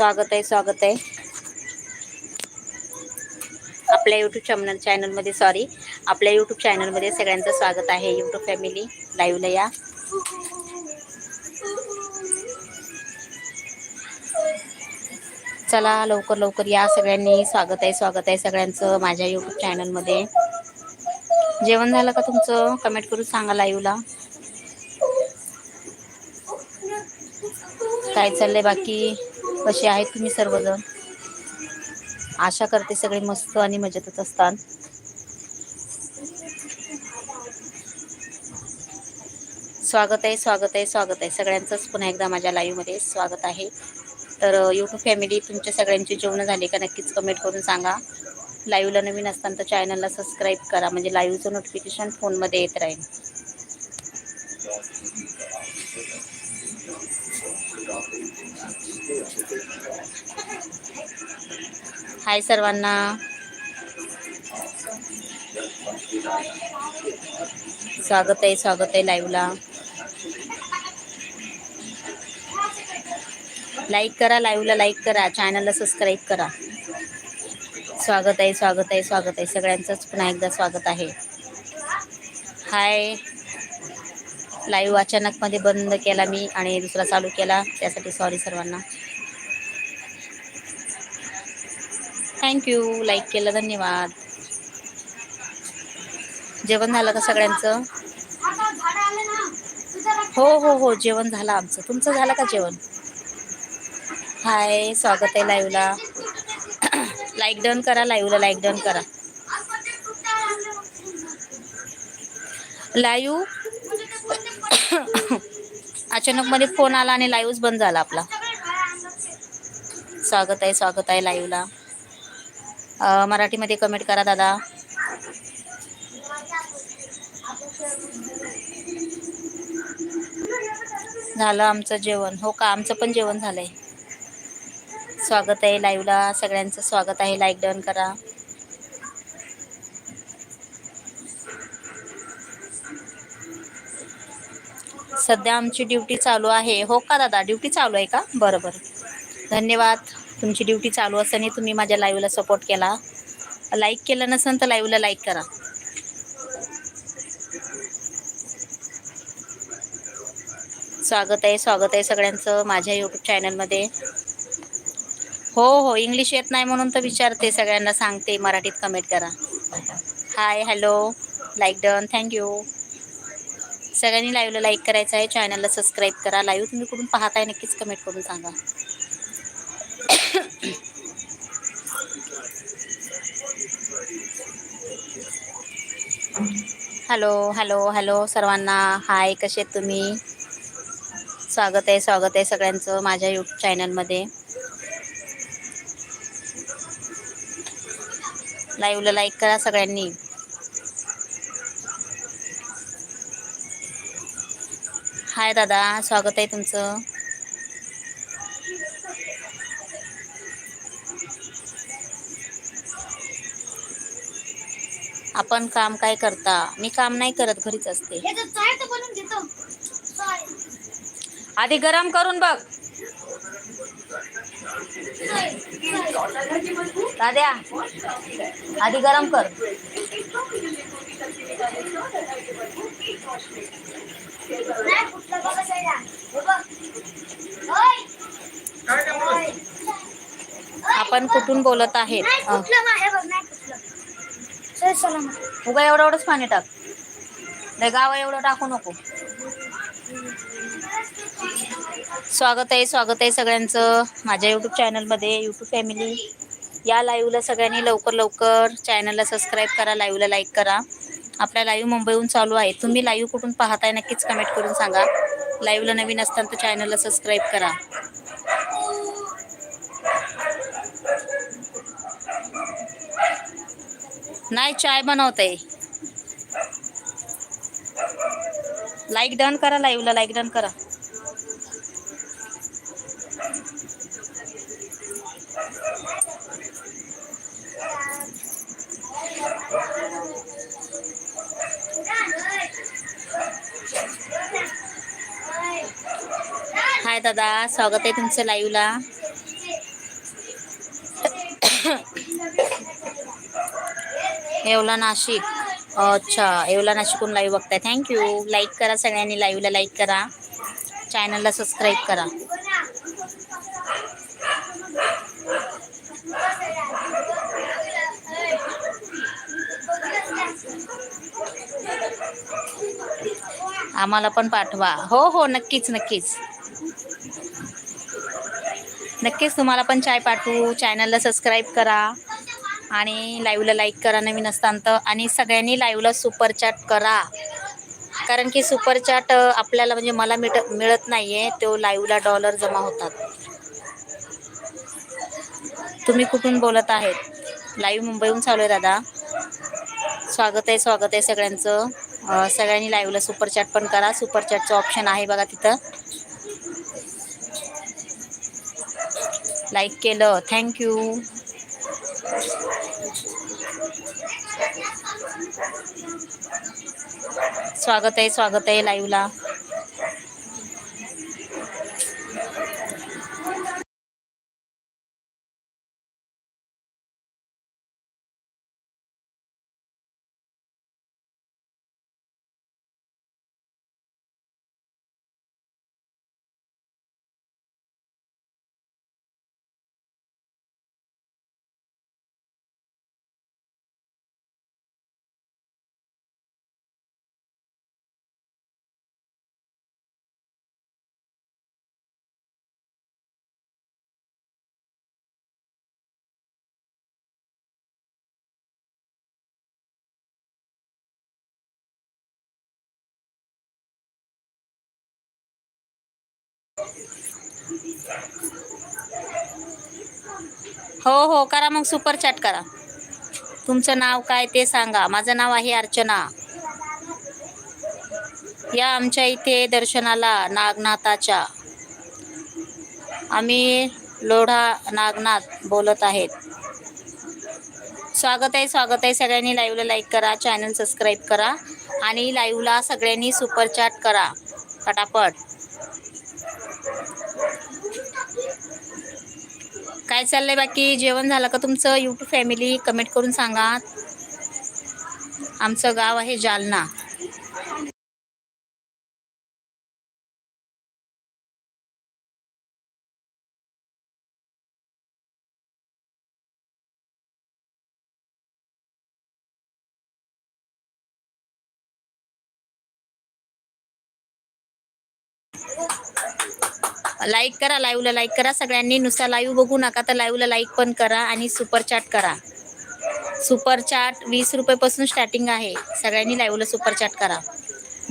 स्वागत आहे स्वागत आहे. आपल्या यूट्यूब चॅनल चॅनलमध्ये सॉरी आपल्या यूट्यूब चॅनलमध्ये सगळ्यांचं स्वागत आहे. यूट्यूब फॅमिली लाईव्हला या चला लवकर लवकर या सगळ्यांनी. स्वागत आहे स्वागत आहे सगळ्यांचं माझ्या यूट्यूब चॅनलमध्ये जेवण झालं का तुमचं? कमेंट करून सांगा लाईव्हला काय चाललंय बाकी? कसे आहेत तुम्ही सर्वजण? आशा करते सगळे मस्त आणि मजेतच असतात. स्वागत आहे स्वागत आहे स्वागत आहे. सगळ्यांचंच पुन्हा एकदा माझ्या लाईव्हमध्ये स्वागत आहे. तर यूट्यूब फॅमिली तुमच्या सगळ्यांची जेवणं झाली का नक्कीच कमेंट करून सांगा. लाईव्हला नवीन असताना तर चॅनलला सबस्क्राईब करा. म्हणजे लाईव्हचं नोटिफिकेशन फोनमध्ये येत राहील. हाय सर्वांना. स्वागत आहे स्वागत आहे लाईव्हला लाईक करा लाईव्हला लाईक करा चॅनलला सबस्क्राईब करा. स्वागत आहे स्वागत आहे स्वागत आहे. सगळ्यांचंच पुन्हा एकदा स्वागत आहे. हाय लाईव्ह अचानकमध्ये बंद केला मी आणि दुसरा चालू केला. त्यासाठी सॉरी सर्वांना. थँक्यू लाईक केलं धन्यवाद. जेवण झालं का सगळ्यांचं? हो हो हो. जेवण झालं आमचं. तुमचं झालं का जेवण? हाय स्वागत आहे लाईव्हला लाईक डन करा लाईव्हला लाईक डन करा. लाईव्ह अचानक मध्ये फोन आला आणि लाईव्हच बंद झाला आपला. स्वागत आहे स्वागत आहे लाईव्हला मराठीमध्ये कमेंट करा दादा. झालं आमचं जेवण. हो का? आमचं पण जेवण झालंय. स्वागत आहे लाईव्हला सगळ्यांचं स्वागत आहे. लाईक डन करा. सध्या आमची ड्युटी चालू आहे. हो का दादा? ड्युटी चालू आहे का? बरं बरं. धन्यवाद. तुमची ड्युटी चालू असताना तुम्ही माझ्या लाईव्हला सपोर्ट केला. लाईक केलं नसेल तर लाईव्हला लाईक करा. स्वागत आहे स्वागत आहे सगळ्यांचं माझ्या यूट्यूब चॅनलमध्ये हो हो इंग्लिश येत नाही म्हणून तर विचारते सगळ्यांना सांगते मराठीत कमेंट करा. Hi hello like done thank you सगळ्यांनी लाईव्हला लाईक करायचं आहे. चॅनलला सबस्क्राईब करा. लाईव्ह तुम्ही कुठून पाहताय नक्कीच कमेंट करून सांगा. हॅलो हॅलो हॅलो सर्वांना. हाय कसे आहेत तुम्ही? स्वागत आहे स्वागत आहे सगळ्यांचं माझ्या यूट्यूब चॅनलमध्ये लाईव्हला लाईक करा सगळ्यांनी. हाय दादा स्वागत आहे तुमचं. आपण काम काय करता? मी काम नाही करत घरीच असते. आधी गरम करून बघ. दाद्या आधी गरम कर. आपण कुठून बोलत आहेत? उगा एवढं एवढंच पाणी टाक. नाही गावा एवढं टाकू नको. स्वागत आहे स्वागत आहे सगळ्यांचं. माझ्या यूट्यूब चॅनलमध्ये यूट्यूब फॅमिली या लाईव्हला सगळ्यांनी लवकर लवकर चॅनलला सबस्क्राईब करा लाईव्हला लाईक करा. आपल्या लाईव्ह मुंबईहून चालू आहे. तुम्ही लाईव्ह कुठून पाहताय नक्कीच कमेंट करून सांगा. लाईव्हला नवीन असताना तर चॅनलला सबस्क्राईब करा. नाही चाय बनवते. लाईक डन करा लाईव्हला लाईक डन करा. हाय दादा स्वागत आहे तुमचं लाईव्हला येवला नाशिक. अच्छा येवला नाशिकहून लाईव्ह बघताय. थँक्यू लाईक करा सगळ्यांनी लाईव्हला लाईक करा. चॅनलला सबस्क्राईब करा. आम्हाला पण पाठवा. हो हो नक्कीच नक्कीच. नक्कीच तुम्हाला पण चाय पाठवू. चॅनलला सबस्क्राईब करा. आणि लाईव्हला लाईक करा नवीन असताना तर आणि सगळ्यांनी लाईव्हला सुपर चॅट करा. कारण की सुपर चॅट आपल्याला म्हणजे मला मिट मिळत नाही आहे तो लाईव्हला डॉलर जमा होतात. तुम्ही कुठून बोलत आहेत? लाईव्ह मुंबईहून चालू आहे दादा. स्वागत आहे स्वागत आहे सगळ्यांचं. सगळ्यांनी लाईव्हला सुपरचॅट पण करा. सुपरचॅटचं ऑप्शन आहे बघा तिथं. लाईक केलं थँक्यू स्वागत आहे स्वागत आहे लाईव्हला हो हो करा मग सुपर चॅट करा. तुमचं नाव काय ते सांगा. माझं नाव आहे अर्चना. या आमच्या इथे दर्शनाला नागनाथाच्या. आम्ही लोढा नागनाथ बोलत आहेत. स्वागत आहे स्वागत आहे. सगळ्यांनी लाईव्हला लाईक करा चॅनल सबस्क्राईब करा आणि लाईव्हला सगळ्यांनी सुपर चॅट करा. फटाफट. काय चाललंय बाकी? जेवण झालं का तुमचं? यूट्यूब फॅमिली कमेंट करून सांगा. आमचं गाव आहे जालना. लाईक करा लाईव्हला लाईक करा. सगळ्यांनी नुसता लाईव्ह बघू नका तर लाईव्हला लाईक पण करा आणि सुपर चॅट करा. सुपर चॅट वीस रुपयेपासून स्टार्टिंग आहे. सगळ्यांनी लाईव्हला सुपर चॅट करा.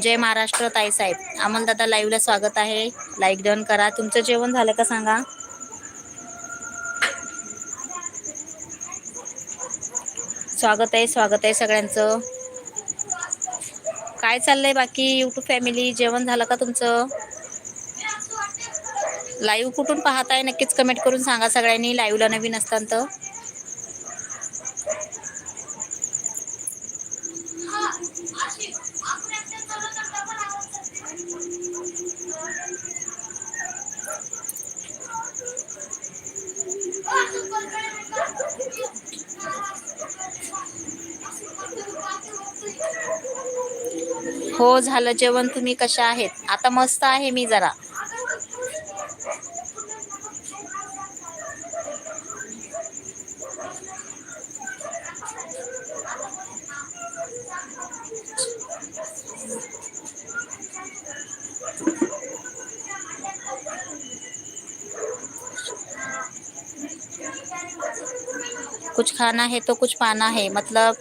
जय महाराष्ट्र ताई साहेब. अमल दादा लाईव्हला स्वागत आहे. लाईक डन करा. तुमचं जेवण झालं का सांगा? स्वागत आहे स्वागत आहे सगळ्यांचं. काय चाललंय बाकी? यूट्यूब फॅमिली जेवण झालं का तुमचं? लाईव्ह कुठून पाहताय? नक्कीच कमेंट करून सांगा सगळ्यांनी. लाईव्हला नवीन असतात तर हो झालं जेवण. तुम्ही कशा आहेत? आता मस्त आहे मी जरा. कुछ खाना है तो कुछ पाना है मतलब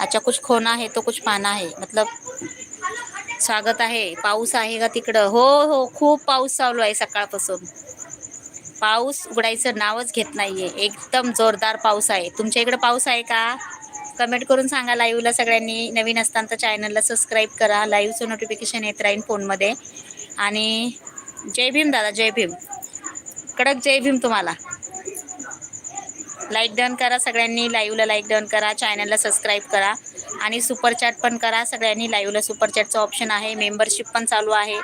अच्छा कुछ खोना है तो कुछ पाना है मतलब स्वागत आहे पाऊस आहे का तिकडं? हो हो खूप पाऊस चालू आहे सकाळपासून. पाऊस उघडायचं नावच घेत नाहीये एकदम जोरदार पाऊस आहे. तुमच्या इकडे पाऊस आहे का? कमेंट करून सांगा लाईव्हला सगळ्यांनी. नवीन असताना तर चॅनलला सबस्क्राईब करा लाईव्हचं नोटिफिकेशन येत राहील फोनमध्ये आणि जय भीम दादा जय भीम. कडक जय भीम तुम्हाला. लाईक डन करा सगळ्यांनी लाईव्हला लाईक डन करा चॅनलला सबस्क्राईब करा आणि सुपरचॅट पण करा. सगळ्यांनी लाईव्हला सुपरचॅटचं ऑप्शन आहे. मेंबरशिप पण चालू आहे.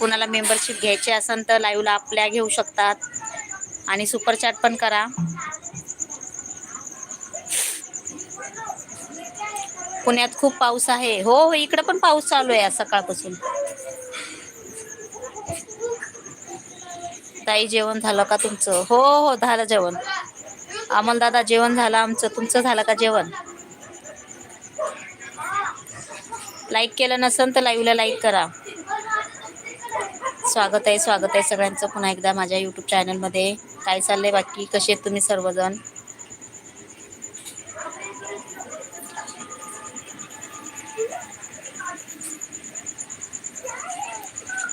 कुणाला मेंबरशिप घ्यायची असेल तर लाईव्हला आपल्या घेऊ शकतात. आणि सुपरचॅट पण करा. पुण्यात खूप पाऊस आहे. हो हो इकडे पण पाऊस चालू आहे सकाळपासून. ताई जेवण झालं का तुमचं? हो हो झालं जेवण. अमोलदादा जेवण झालं आमचं. तुमचं झालं का जेवण? लाईक केलं नसेल तर लाईव्हला लाईक करा. स्वागत आहे स्वागत आहे सगळ्यांचं पुन्हा एकदा माझ्या यूट्यूब चॅनलमध्ये काय चाललंय बाकी? कसे आहेत तुम्ही सर्वजण?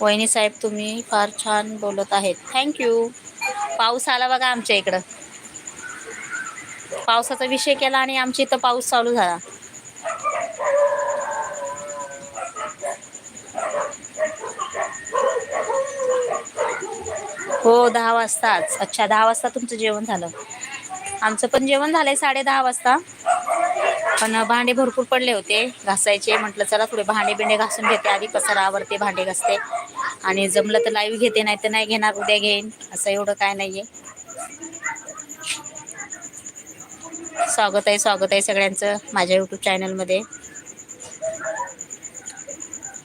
वहिनी साहेब तुम्ही फार छान बोलत आहेत. थँक्यू पाऊस आला बघा आमच्या इकडं. पावसाचा विषय केला आणि आमच्या इथं पाऊस चालू झाला. हो दहा वाजताच अच्छा दहा वाजता तुमचं जेवण झालं. आमचं पण जेवण झालंय साडे दहा वाजता. पण भांडे भरपूर पडले होते. घासायचे म्हटलं चला थोडे भांडे बिंडे घासून घेते. आधी पसारा आवरते भांडे घासते. आणि जमलं तर लाईव्ह घेते नाही तर नाही घेणार उद्या घेईन. असं एवढं काय नाहीये. स्वागत आहे स्वागत आहे सगळ्यांचं माझ्या यूट्यूब चॅनलमध्ये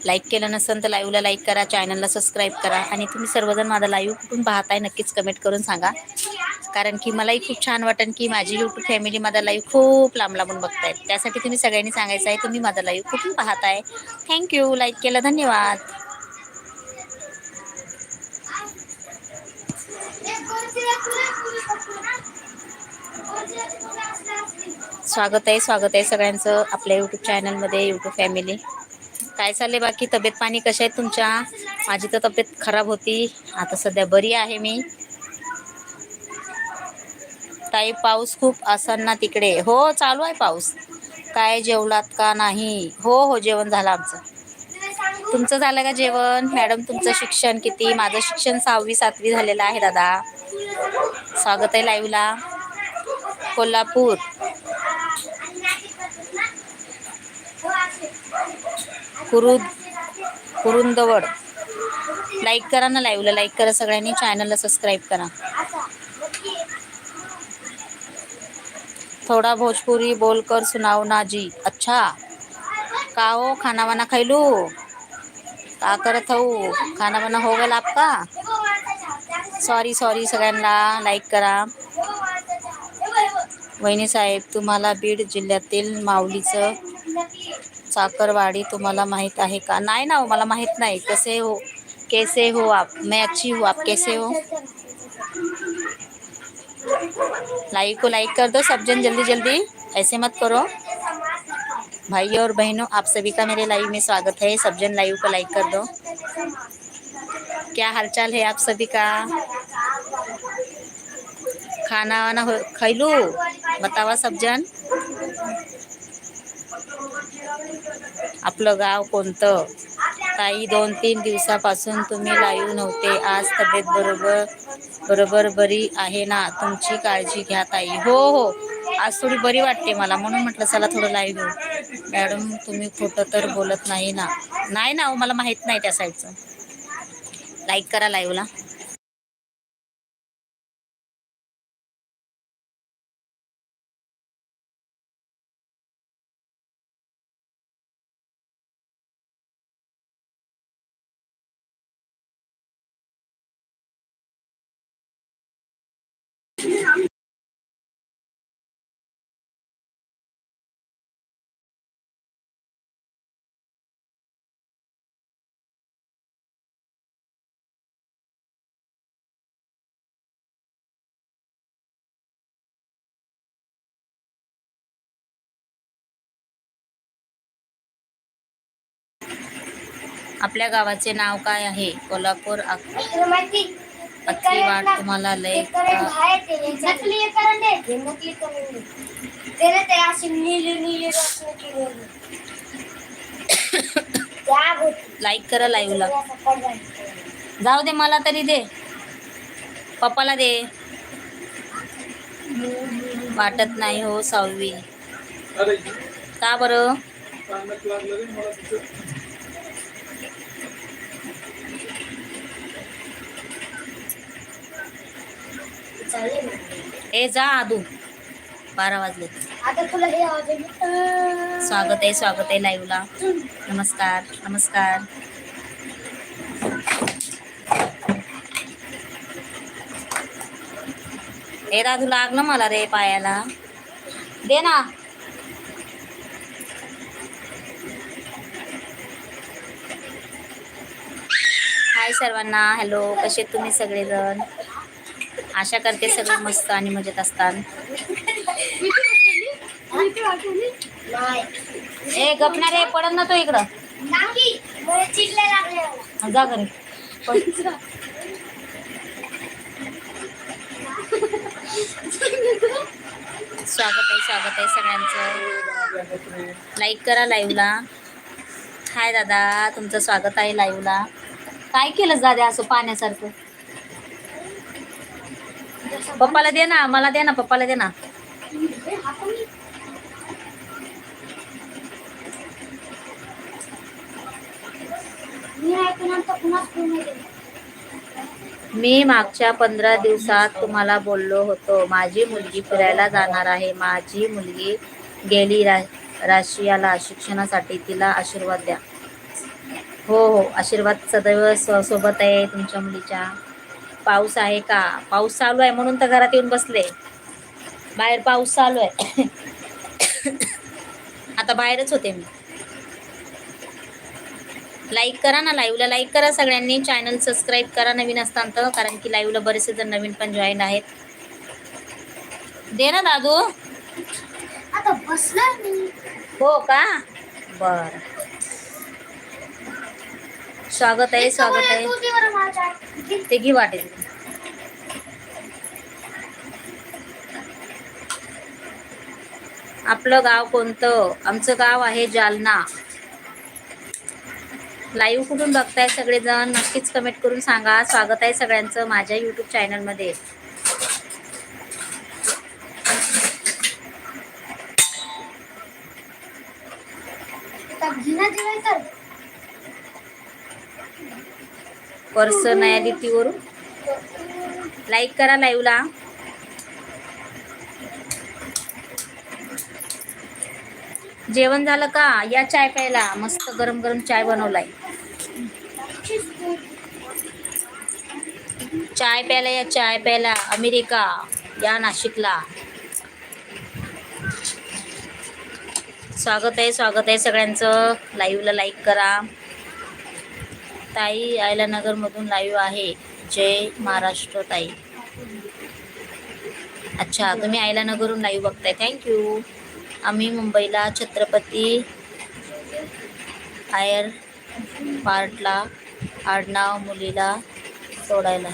लाईक केलं नसेल तर लाईव्हला लाईक करा चॅनलला सबस्क्राईब करा आणि तुम्ही सर्वजण माझा लाईव्ह कुठून पाहताय नक्कीच कमेंट करून सांगा. कारण की मलाही खूप छान वाटेल की माझी यूट्यूब फॅमिली माझा लाईव्ह खूप लांब लांबून बघतायत. त्यासाठी तुम्ही सगळ्यांनी सांगायचं आहे तुम्ही माझा लाईव्ह कुठून पाहताय? थँक्यू लाईक केलं. धन्यवाद. स्वागत आहे स्वागत आहे सगळ्यांचं आपल्या यूट्यूब चॅनलमध्ये यूट्यूब फॅमिली काय चाललंय? बाकी तब्येत पाणी कशा आहेत तुमच्या? माझी तर तब्येत खराब होती. आता सध्या बरी आहे मी. ताई पाऊस खूप असन ना तिकडे? हो चालू आहे पाऊस. काय जेवलात का नाही? हो हो जेवण झालं आमचं. तुमचं झालं का जेवण? मॅडम तुमचं शिक्षण किती? माझं शिक्षण सहावी सातवी झालेलं आहे दादा. स्वागत आहे लाईव्हला कोल्हापूर. कुरु कुरुंदवड. लाईक करा ना लाईव्हला लाईक करा सगळ्यांनी. चॅनलला सबस्क्राईब करा. थोड़ा भोजपुरी बोलकर सुनाओ ना जी अच्छा. का हो? खाना वाना खैलू का करत हो? खाना वाना हो गेला आपका? सॉरी सॉरी सगळ्यांना. लाईक करा. वहिनी साहेब तुम्हाला बीड जिल्ह्यातील माऊलीचं चाकरवाडी तुम्हाला माहित आहे का? नाही ना हो, मला माहित नाही. कसे हो? कैसे हो आप? मैं अच्छी हूँ, आप कैसे हो? लाइक को लाइक कर दो सब जन जल्दी जल्दी। ऐसे मत करो। भाइयों और बहनों, आप सभी का मेरे लाइव में स्वागत है। सब जन लाइव को लाइक कर दो। क्या हालचाल है आप सभी का? खाना वाना हो खैलू? बतावा सब जन। आपलं गाव कोणतं? ताई दोन तीन दिवसापासून तुम्ही लाईव्ह नव्हते. आज तब्येत बरोबर बरोबर बरी आहे ना? तुमची काळजी घ्या ताई. हो हो. आज थोडी बरी वाटते मला. म्हणून म्हटलं चला थोडं लाईव्ह घेऊ. मॅडम तुम्ही खोटं तर बोलत नाही ना? नाही ना हो, मला माहीत नाही त्या साईडचं लाईक करा लाईव्हला आपल्या गावाचे नाव काय आहे? कोल्हापूर वाट तुम्हाला लय लाईक करा लाईव्हला जाऊ दे मला तरी दे. पप्पाला दे. वाटत नाही हो सहावी. का बरं? ए जा आदू. बारा वाजले. स्वागत आहे स्वागत आहे लाईव्हला नमस्कार नमस्कार. ए राजू लाग ना मला रे पायाला. दे ना. हाय सर्वांना. हॅलो कसे तुम्ही सगळेजण? आशा करते सगळे मस्त आणि मजेत असतात. ए गपणार रे पडत ना तो इकडं. जा घरी. स्वागत आहे स्वागत आहे सगळ्यांचं. लाईक करा लाईव्हला हाय दादा. तुमचं स्वागत आहे लाईव्हला काय केलं दादा असं पाण्यासारखं? पप्पाला दे ना मला दे ना पप्पाला दे ना. मी मागच्या पंधरा दिवसात तुम्हाला बोललो होतो माझी मुलगी फिरायला जाणार आहे माझी मुलगी गेली रा राशियाला शिक्षणासाठी तिला आशीर्वाद द्या. हो हो आशीर्वाद सदैव स- सोबत आहे तुमच्या मुलीच्या. पाऊस आहे का? पाऊस चालू आहे म्हणून तर घरात येऊन बसले. बाहेर पाऊस चालू आहे. आता बाहेरच होते मी. लाईक करा ना लाईव्हला लाईक करा सगळ्यांनी. चॅनल सबस्क्राईब करा नवीन असताना तर कारण की लाईव्हला बरेचसे जण नवीन पण जॉईन आहेत. दे ना दादू. आता मी. हो का? बर. स्वागत आहे स्वागत आहे. ते घे वाटेल आपलं गाव कोणतं? आमचं गाव आहे जालना. लाईव्ह कुठून बघताय सगळेजण? नक्कीच कमेंट करून सांगा. स्वागत आहे सगळ्यांचं माझ्या युट्यूब चॅनलमध्ये आता पर्स दिवाय लाईक करा लाईव्हला जेवण झालं का? या चाय प्यायला. मस्त गरम गरम चाय बनवलाय. चाय प्यायला या चाय प्यायला. अमेरिका. या नाशिकला. स्वागत आहे स्वागत आहे सगळ्यांचं. लाईव्हला लाईक करा. ताई आयला नगरमधून लाईव्ह आहे. जय महाराष्ट्र ताई. अच्छा तुम्ही आयला नगरहून लाईव्ह बघताय थँक्यू आम्ही मुंबईला छत्रपती आयर पार्टला आडनाव मुलीला सोडायला.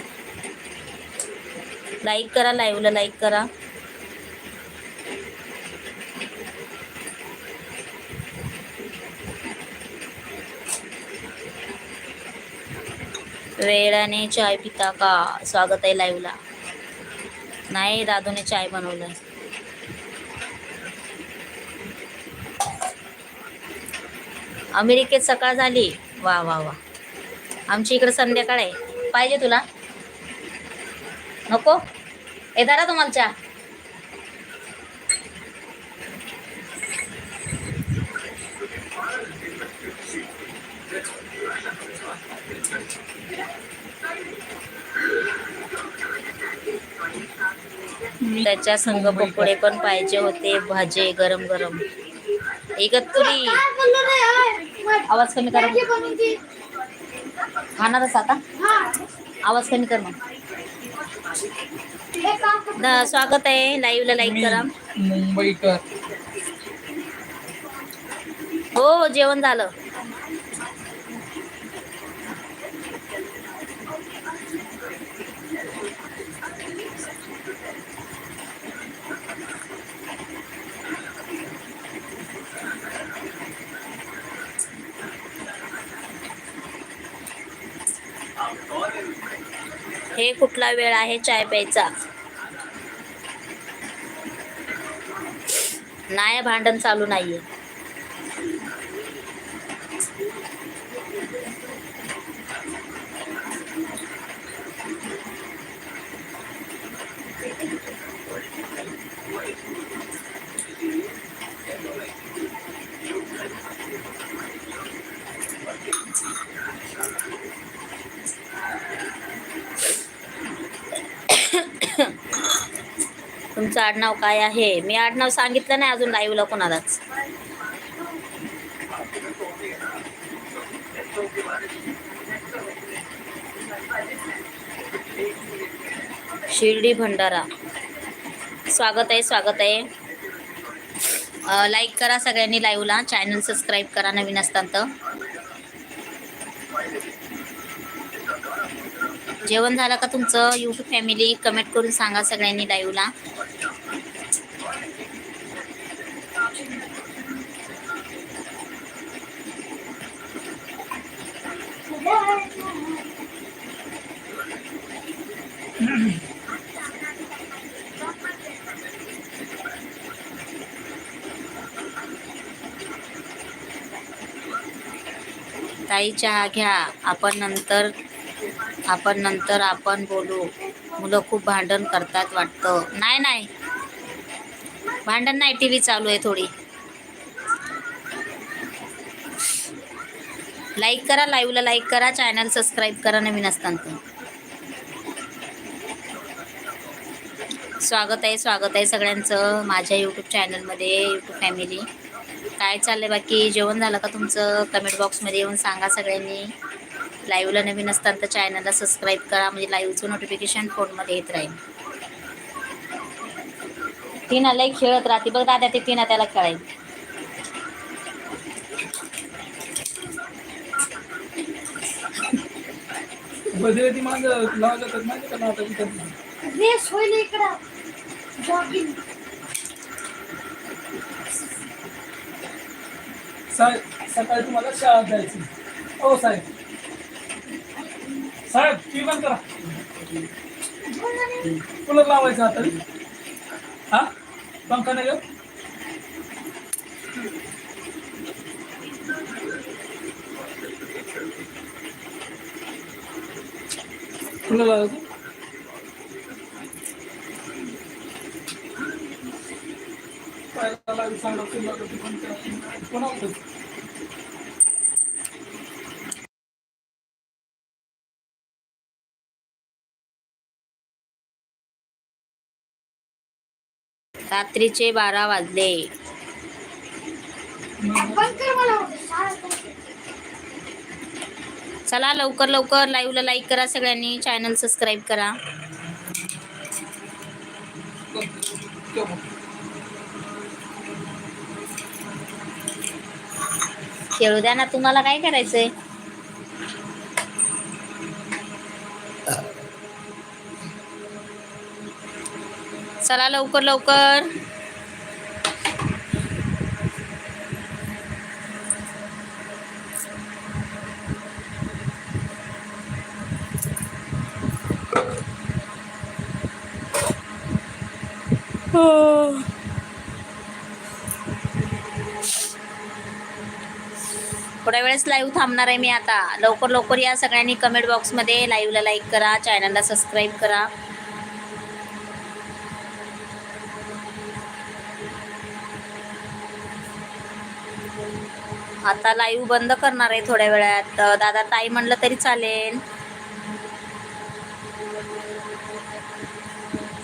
लाईक करा लाईव्हला लाईक करा. वेळाने चाय पिता का? स्वागत आहे लाईव्हला नाही दादूने चाय बनवलं अमेरिकेत सकाळ झाली. वा वा वा. आमची इकडे संध्याकाळ आहे. पाहिजे तुला? नको? ए तुम्हाला चहा? त्याच्या संग पकोडे पण पाहिजे होते भाजे गरम गरम. इगतपुरी काय बोललो रे हाय आवाज कमी करा खाणारच आता? आवाज कमी कर मग. स्वागत आहे. लाईव्हला लाईक करा. मुंबईकर. हो जेवण झालं. हे कुठला वेळ आहे चाय प्यायचा? नाही भांडण चालू नाहीये. तुमचं आडनाव काय आहे? मी आडनाव सांगितलं नाही अजून लाईव्हला कोणालाच. शिर्डी भंडारा. स्वागत आहे स्वागत आहे. लाईक करा सगळ्यांनी लाईव्हला चॅनल सबस्क्राईब करा नवीन असताना तर जेवण झालं का तुमचं? यूट्यूब फॅमिली कमेंट करून सांगा सगळ्यांनी लाईव्हला काही चहा घ्या. आपण नंतर आपण नंतर आपण बोलू. मुलं खूप भांडण करतात वाटतं. नाही नाही. भांडण नाही टी व्ही चालू आहे थोडी. लाईक करा लाईव्हला लाईक करा. चॅनल सबस्क्राईब करा नवीन असताना. स्वागत आहे स्वागत आहे सगळ्यांचं. माझ्या यूट्यूब चॅनलमध्ये यूट्यूब फॅमिली काय चाललंय? बाकी जेवण झालं का तुमचं? कमेंट बॉक्समध्ये येऊन सांगा सगळ्यांनी. लाईव्हला नवीन असताना तर चॅनलला सबस्क्राईब करा. म्हणजे लाईव्हचं नोटिफिकेशन फोनमध्ये येत राहील. टीना लई खेळत राहते. बघ दादा ते टीना त्याला खेळायला. माग लावलं तर माहिती का साहेब सकाळी तुम्हाला शाळेत जायची हो साहेब. साहेब ती बंद करा. कुलर लावायचं आता? हा? पंखा नाही कुलर लावायचं? पायाला लागलं चांगलं पण कोणा रात्रीचे बारा वाजले. चला लवकर लवकर लाईव्हला लाईक करा सगळ्यांनी चॅनल सबस्क्राईब करा. खेळू द्या ना तुम्हाला काय करायचंय? चला लवकर लवकर. थोड्या वेळेस लाईव्ह थांबणार आहे मी आता. लवकर लवकर या सगळ्यांनी कमेंट बॉक्समध्ये लाईव्हला लाईक करा चॅनलला सबस्क्राईब करा. आता लाईव्ह बंद करणार आहे थोड्या वेळात. दादा ताई म्हणलं तरी चालेल.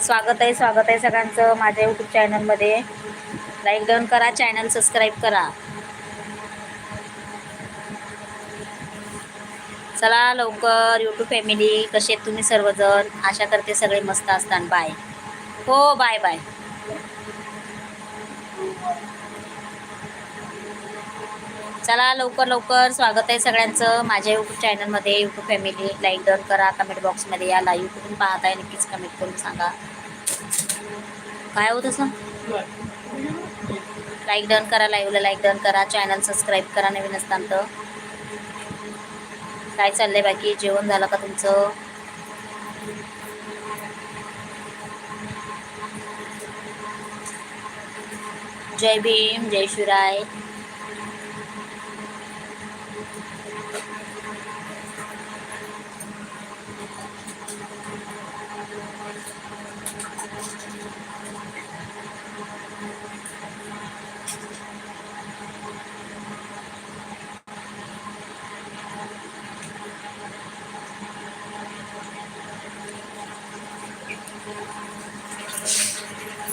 स्वागत आहे स्वागत आहे सगळ्यांचं माझ्या यूट्यूब चॅनलमध्ये लाईक डाऊन करा चॅनल सबस्क्राईब करा. चला लवकर यूट्यूब फॅमिली कसे आहेत तुम्ही सर्वजण? आशा करते सगळे मस्त असतात. बाय हो बाय बाय चला लवकर लवकर. स्वागत आहे सगळ्यांचं माझ्या यूट्यूब चॅनलमध्ये यूट्यूब फॅमिली लाईक डन करा. कमेंट बॉक्समध्ये या. लाईव्ह करून पाहताय नक्कीच कमेंट करून सांगा. काय होत असं लाईक डन करा लाईव्हला लाईक डन करा. चॅनल सबस्क्राईब करा नवीन असताना तर काय चाललंय बाकी? जेवण झालं का तुमचं? जय भीम जय शिवराय.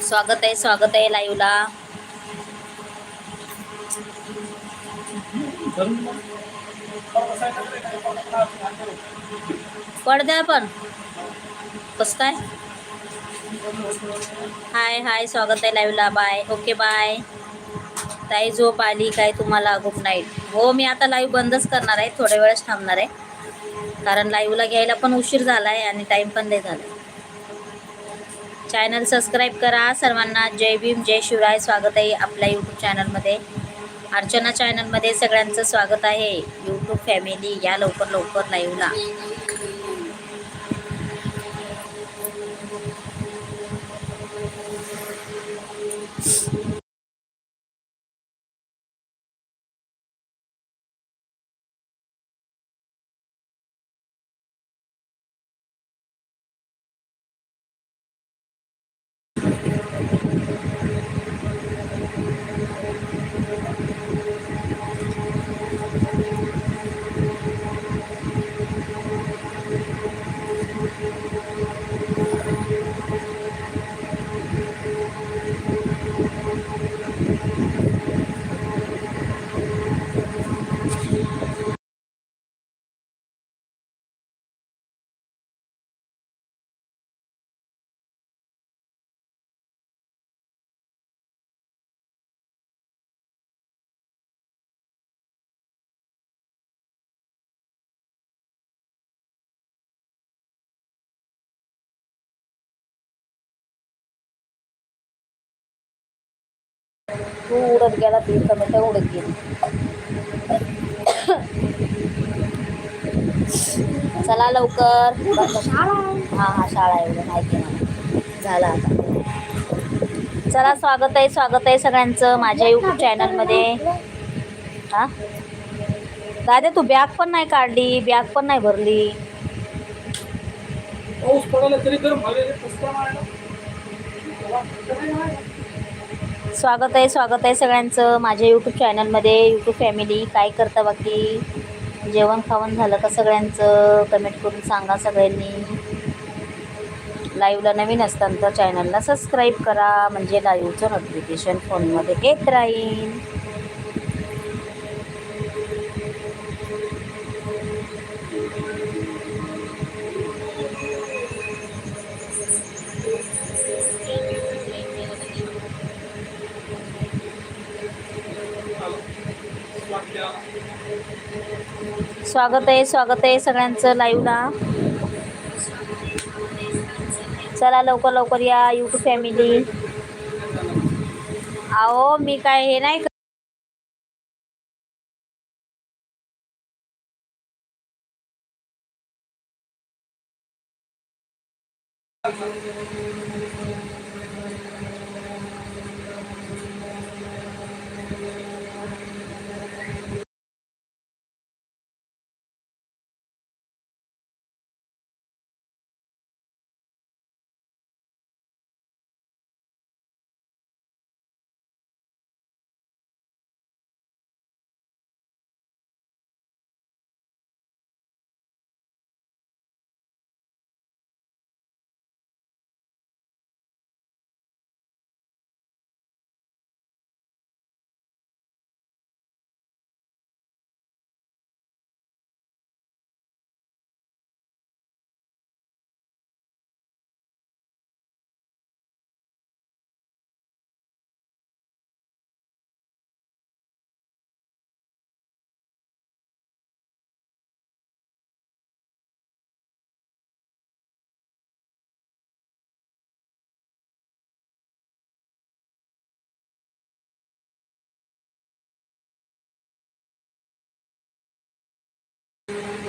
स्वागत आहे स्वागत आहे लाईव्हला पडद्या पण. बसताय हाय हाय स्वागत आहे लाईव्हला बाय. Okay bye. ताई झोप आली काय तुम्हाला? Good night. हो मी आता लाईव्ह बंदच करणार आहे थोड्या वेळच थांबणार आहे. कारण लाईव्हला घ्यायला पण उशीर झाला आहे आणि टाईम पण नाही झाला. चॅनल सबस्क्राईब करा. सर्वांना जय भीम जय शिवराय. स्वागत आहे आपल्या यूट्यूब चॅनलमध्ये अर्चना चॅनलमध्ये सगळ्यांचं स्वागत आहे. यूट्यूब फॅमिली या लवकर लवकर लाईव्हला तू उडत गेला ती कमेंट उडत गेली. चला लवकर. हा हा शाळा आहे एवढं माहिती मला झाला आता. चला स्वागत आहे स्वागत आहे सगळ्यांचं माझ्या यूट्यूब चॅनलमध्ये हा? दादा तू बॅग पण नाही काढली बॅग पण नाही भरली. पाऊस पडायला तरी गरम झाले पुस्तक मारायला तेव्हा तरी नाही. स्वागत आहे स्वागत आहे सगळ्यांचं माझ्या यूट्यूब चॅनलमध्ये यूट्यूब फॅमिली काय करता बाकी? जेवण खावण झालं का सगळ्यांचं? कमेंट करून सांगा सगळ्यांनी. लाईव्हला नवीन असताना तर चॅनलला सबस्क्राईब करा. म्हणजे लाईव्हचं नोटिफिकेशन फोनमध्ये येत राहील. स्वागत आहे स्वागत आहे सगळ्यांचं लाईव्हला चला लवकर लवकर या यूट्यूब फॅमिली अहो मी काय हे नाही you